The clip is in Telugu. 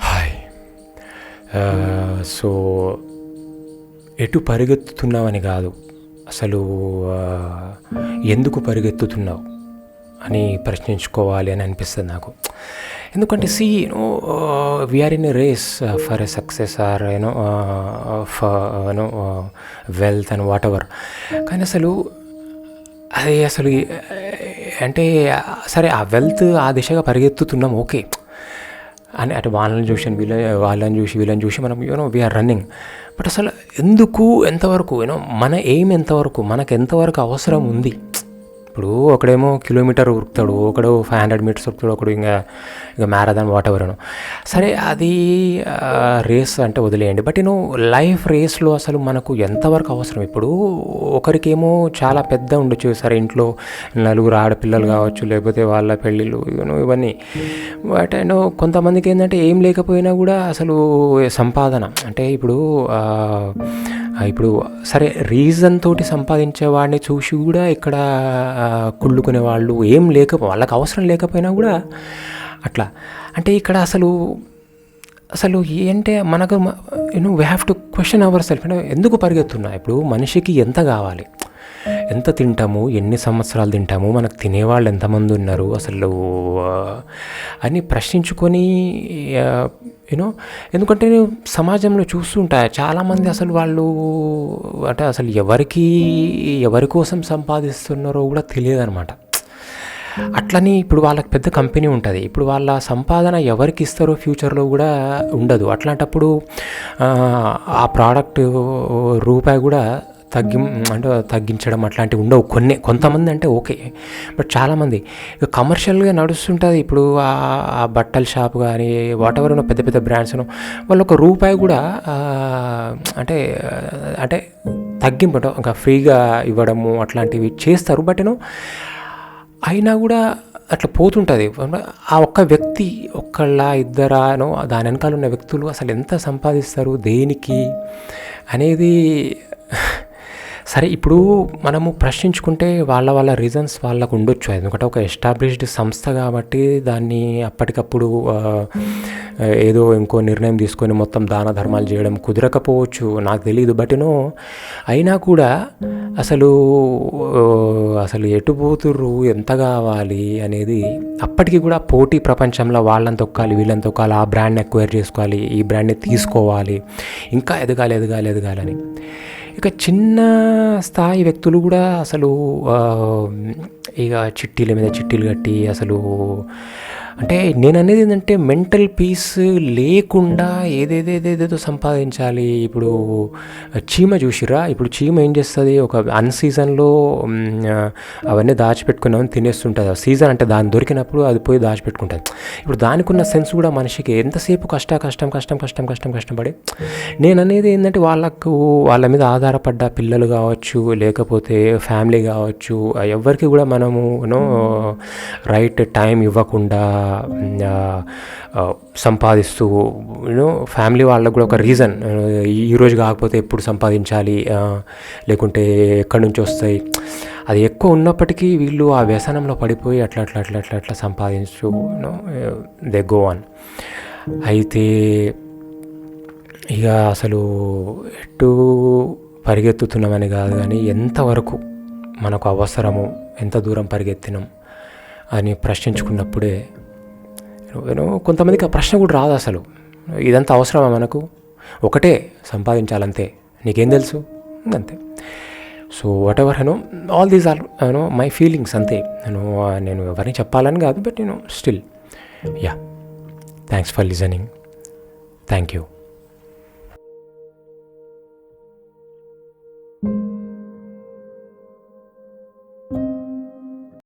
హాయ్ సో uh, ఎటు పరిగెత్తుతున్నావని కాదు. అసలు uh, ఎందుకు పరిగెత్తుతున్నావు అని ప్రశ్నించుకోవాలి అని అనిపిస్తుంది నాకు. ఎందుకంటే see you know we are in race for a success or you know you know wealth and whatever కానీ అసలు అది అసలు అంటే సరే ఆ వెల్త్ ఆ దిశగా పరిగెత్తుతున్నాం ఓకే. అని అటు వాళ్ళని చూసి వీళ్ళ వాళ్ళని చూసి వీళ్ళని చూసి మనం యూనో వీఆర్ రన్నింగ్ బట్ అసలు ఎందుకు ఎంతవరకు యూనో మన ఎయిమ్ ఎంతవరకు మనకు ఎంతవరకు అవసరం ఉంది? ఇప్పుడు ఒకడేమో కిలోమీటర్ ఉరుకుతాడు ఒకడు ఫైవ్ హండ్రెడ్ మీటర్స్ ఉరుకుతాడు ఒకడు ఇంకా ఇంకా మ్యారథాన్ వాట్ ఎవర్ సరే అది రేస్ అంటే వదిలేయండి. బట్ నేను లైఫ్ రేస్లో అసలు మనకు ఎంతవరకు అవసరం? ఇప్పుడు ఒకరికేమో చాలా పెద్ద ఉండొచ్చు. సరే ఇంట్లో నలుగురు ఆడపిల్లలు కావచ్చు లేకపోతే వాళ్ళ పెళ్ళిళ్ళు యూనో ఇవన్నీ. బట్ అండ్ కొంతమందికి ఏంటంటే ఏం లేకపోయినా కూడా అసలు సంపాదన. అంటే ఇప్పుడు ఇప్పుడు సరే రీజన్ తోటి సంపాదించే వాడిని చూసి కూడా ఇక్కడ కుళ్ళుకునే వాళ్ళు ఏం లేక వాళ్ళకి అవసరం లేకపోయినా కూడా అట్లా. అంటే ఇక్కడ అసలు అసలు ఏంటే మనకు you know we have to question our self ఎందుకు పరిగెత్తున్నా? ఇప్పుడు మనిషికి ఎంత కావాలి? ఎంత తింటాము? ఎన్ని సంవత్సరాలు తింటాము? మనకు తినేవాళ్ళు ఎంతమంది ఉన్నారు అసలు? అని ప్రశ్నించుకొని యూనో ఎందుకంటే నేను సమాజంలో చూస్తుంటా చాలామంది అసలు వాళ్ళు అంటే అసలు ఎవరికి ఎవరి కోసం సంపాదిస్తున్నారో కూడా తెలియదు అనమాట అట్లని ఇప్పుడు వాళ్ళకి పెద్ద కంపెనీ ఉంటుంది. ఇప్పుడు వాళ్ళ సంపాదన ఎవరికి ఇస్తారో ఫ్యూచర్లో కూడా ఉండదు. అట్లాంటప్పుడు ఆ ప్రోడక్ట్ రూపాయి కూడా తగ్గి అంటే తగ్గించడం అట్లాంటివి ఉండవు. కొన్ని కొంతమంది అంటే ఓకే. బట్ చాలామంది ఇక కమర్షియల్గా నడుస్తుంటుంది. ఇప్పుడు ఆ బట్టల షాప్ కానీ వాట్ ఎవర్ పెద్ద పెద్ద బ్రాండ్స్ వాళ్ళు ఒక రూపాయి కూడా అంటే అంటే తగ్గింపు అంటే ఇంకా ఫ్రీగా ఇవ్వడము అట్లాంటివి చేస్తారు. బట్ నేను అయినా కూడా అట్లా పోతుంటుంది. ఆ ఒక్క వ్యక్తి ఒక్కళ్ళ ఇద్దరానో దాని వెనకాల ఉన్న వ్యక్తులు అసలు ఎంత సంపాదిస్తారు? దేనికి? అనేది సరే ఇప్పుడు మనము ప్రశ్నించుకుంటే వాళ్ళ వాళ్ళ రీజన్స్ వాళ్ళకు ఉండొచ్చు. ఎందుకంటే ఒక ఎస్టాబ్లిష్డ్ సంస్థ కాబట్టి దాన్ని అప్పటికప్పుడు ఏదో ఇంకో నిర్ణయం తీసుకొని మొత్తం దాన ధర్మాలు చేయడం కుదరకపోవచ్చు. నాకు తెలియదు బట్ను అయినా కూడా అసలు అసలు ఎటు పోతుర్రు ఎంత కావాలి అనేది అప్పటికి కూడా పోటీ ప్రపంచంలో వాళ్ళని తొక్కాలి వీళ్ళని తొక్కాలి ఆ బ్రాండ్ని ఎక్వైర్ చేసుకోవాలి ఈ బ్రాండ్ని తీసుకోవాలి. ఇంకా ఎదగాలి ఎదగాలి ఎదగాలని ఇక చిన్న స్థాయి వ్యక్తులు కూడా అసలు ఇక చిట్టీల మీద చిట్టీలు కట్టి అసలు అంటే నేను అనేది ఏంటంటే మెంటల్ పీస్ లేకుండా ఏదేదేదేదేదో సంపాదించాలి. ఇప్పుడు చీమ చూసిరా ఇప్పుడు చీమ ఏం చేస్తుంది? ఒక అన్ సీజన్లో అవన్నీ దాచిపెట్టుకున్నామని తినేస్తుంటుంది. సీజన్ అంటే దాని దొరికినప్పుడు అది పోయి దాచిపెట్టుకుంటుంది. ఇప్పుడు దానికి ఉన్న సెన్స్ కూడా మనిషికి ఎంతసేపు కష్ట కష్టం కష్టం కష్టం కష్టం కష్టపడి నేను అనేది ఏంటంటే వాళ్ళకు వాళ్ళ మీద ఆధారపడ్డ పిల్లలు కావచ్చు లేకపోతే ఫ్యామిలీ కావచ్చు ఎవరికి కూడా మనము రైట్ టైం ఇవ్వకుండా సంపాదిస్తూ యూనో ఫ్యామిలీ వాళ్ళకు కూడా ఒక రీజన్ ఈరోజు కాకపోతే ఎప్పుడు సంపాదించాలి? లేకుంటే ఎక్కడి నుంచి వస్తాయి? అది ఎక్కువ ఉన్నప్పటికీ వీళ్ళు ఆ వ్యసనంలో పడిపోయి అట్లా అట్లా అట్లా అట్లా అట్లా సంపాదించు దే గో ఆన్ అయితే ఇక అసలు ఎటు పరిగెత్తుతున్నామని కాదు కానీ ఎంతవరకు మనకు అవసరము ఎంత దూరం పరిగెత్తినాం అని ప్రశ్నించుకున్నప్పుడే యూనో కొంతమందికి ఆ ప్రశ్న కూడా రాదు అసలు. ఇదంతా అవసరమా మనకు? ఒకటే సంపాదించాలంతే. నీకేం తెలుసు? అంతే. So whatever హెనో all these are you know my feelings అంతే. నేను నేను ఎవరిని చెప్పాలని కాదు బట్ నేను still yeah thanks for listening thank you